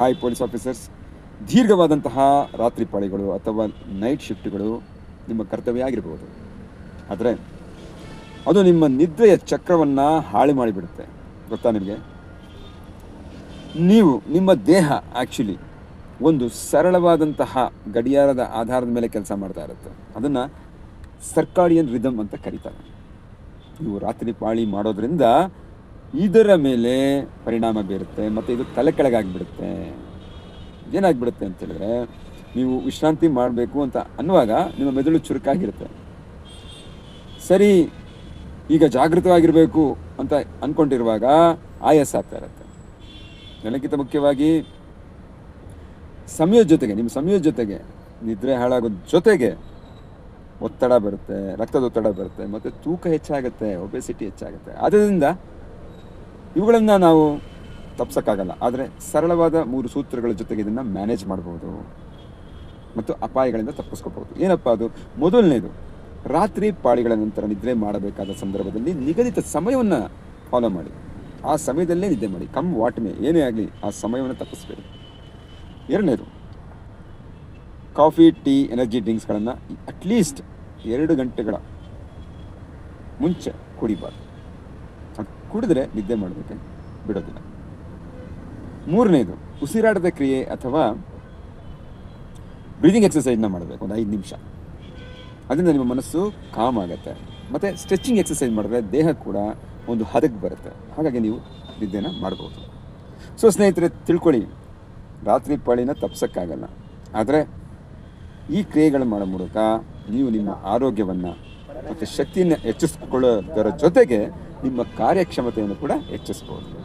Hi police officers ದೀರ್ಘವಾದಂತಹ ರಾತ್ರಿ ಪಾಳಿಗಳು ಅಥವಾ night ಶಿಫ್ಟ್ಗಳು ನಿಮ್ಮ ಕರ್ತವ್ಯ ಆಗಿರ್ಬೋದು. ಆದರೆ, ಅದು ನಿಮ್ಮ ನಿದ್ರೆಯ ಚಕ್ರವನ್ನು ಹಾಳು ಮಾಡಿಬಿಡುತ್ತೆ. ಗೊತ್ತಾ ನಿಮಗೆ? ನೀವು, ನಿಮ್ಮ ದೇಹ ಆ್ಯಕ್ಚುಲಿ ಒಂದು ಸರಳವಾದಂತಹ ಗಡಿಯಾರದ ಆಧಾರದ ಮೇಲೆ ಕೆಲಸ ಮಾಡ್ತಾ ಇರುತ್ತೆ. ಅದನ್ನು ಸರ್ಕಾಡಿಯನ್ ರಿದಮ್ ಅಂತ ಕರೀತಾರೆ. ನೀವು ರಾತ್ರಿ ಪಾಳಿ ಮಾಡೋದ್ರಿಂದ ಇದರ ಮೇಲೆ ಪರಿಣಾಮ ಬೀರುತ್ತೆ ಮತ್ತು ಇದು ತಲೆ ಕೆಳಗಾಗಿಬಿಡುತ್ತೆ ಏನಾಗ್ಬಿಡುತ್ತೆ ಅಂತ ಹೇಳಿದ್ರೆ ನೀವು ವಿಶ್ರಾಂತಿ ಮಾಡಬೇಕು ಅಂತ ಅನ್ನುವಾಗ ನಿಮ್ಮ ಮೆದುಳು ಚುರುಕಾಗಿರುತ್ತೆ. ಸರಿ, ಈಗ ಜಾಗೃತವಾಗಿರಬೇಕು ಅಂತ ಅಂದ್ಕೊಂಡಿರುವಾಗ ಆಯಾಸ ಆಗ್ತಾ ಇರುತ್ತೆ. ನನಗಿಂತ ಮುಖ್ಯವಾಗಿ ಸಮಯದ ಜೊತೆಗೆ, ನಿಮ್ಮ ಸಮಯದ ಜೊತೆಗೆ, ನಿದ್ರೆ ಹಾಳಾಗೋದ್ ಜೊತೆಗೆ ಒತ್ತಡ ಬರುತ್ತೆ ರಕ್ತದ ಒತ್ತಡ ಬರುತ್ತೆ, ಮತ್ತು ತೂಕ ಹೆಚ್ಚಾಗುತ್ತೆ ಒಬೆಸಿಟಿ ಹೆಚ್ಚಾಗುತ್ತೆ. ಆದ್ದರಿಂದ ಇವುಗಳನ್ನು ನಾವು ತಪ್ಸೋಕ್ಕಾಗಲ್ಲ. ಆದರೆ ಸರಳವಾದ ಮೂರು ಸೂತ್ರಗಳ ಜೊತೆಗೆ ಇದನ್ನು ಮ್ಯಾನೇಜ್ ಮಾಡ್ಬೋದು. ಮತ್ತು ಅಪಾಯಗಳಿಂದ ತಪ್ಪಿಸ್ಕೋಬಹುದು ಏನಪ್ಪ ಅದು? ಮೊದಲನೇದು, ರಾತ್ರಿ ಪಾಳಿಗಳ ನಂತರ ನಿದ್ರೆ ಮಾಡಬೇಕಾದ ಸಂದರ್ಭದಲ್ಲಿ ನಿಗದಿತ ಸಮಯವನ್ನು ಫಾಲೋ ಮಾಡಿ. ಆ ಸಮಯದಲ್ಲೇ ನಿದ್ದೆ ಮಾಡಿ. ಕಮ್ ವಾಟ್ ಮೇ ಏನೇ ಆಗಲಿ ಆ ಸಮಯವನ್ನು ತಪ್ಪಿಸ್ಬೇಡಿ. ಎರಡನೇದು ಕಾಫಿ ಟೀ ಎನರ್ಜಿ ಡ್ರಿಂಕ್ಸ್ಗಳನ್ನು ಅಟ್ಲೀಸ್ಟ್ ಎರಡು ಗಂಟೆಗಳ ಮುಂಚೆ ಕುಡಿಬಾರ್ದು. ಕುಡಿದ್ರೆ ನಿದ್ದೆ ಮಾಡೋದಕ್ಕೆ ಬಿಡೋದಿಲ್ಲ. ಮೂರನೇದು, ಉಸಿರಾಟದ ಕ್ರಿಯೆ ಅಥವಾ ಬ್ರೀದಿಂಗ್ ಎಕ್ಸಸೈಸ್ನ ಮಾಡಬೇಕು, ಒಂದು ಐದು ನಿಮಿಷ. ಅದರಿಂದ ನಿಮ್ಮ ಮನಸ್ಸು ಕಾಮ್ ಆಗುತ್ತೆ. ಮತ್ತು ಸ್ಟ್ರೆಚಿಂಗ್ ಎಕ್ಸಸೈಸ್ ಮಾಡಿದ್ರೆ ದೇಹ ಕೂಡ ಒಂದು ಹದಕ್ಕೆ ಬರುತ್ತೆ. ಹಾಗಾಗಿ ನೀವು ನಿದ್ದೆನ ಮಾಡ್ಬೋದು. ಸೊ ಸ್ನೇಹಿತರೆ, ತಿಳ್ಕೊಳ್ಳಿ. ರಾತ್ರಿ ಪಾಳಿನ ತಪ್ಸೋಕ್ಕಾಗಲ್ಲ. ಆದರೆ ಈ ಕ್ರಿಯೆಗಳು ಮಾಡೋ ಮೂಲಕ ನೀವು ನಿಮ್ಮ ಆರೋಗ್ಯವನ್ನು ಮತ್ತು ಶಕ್ತಿಯನ್ನು ಹೆಚ್ಚಿಸ್ಕೊಳ್ಳೋದರ ಜೊತೆಗೆ ನಿಮ್ಮ ಕಾರ್ಯಕ್ಷಮತೆಯನ್ನು ಕೂಡ ಹೆಚ್ಚಿಸ್ಬೋದು.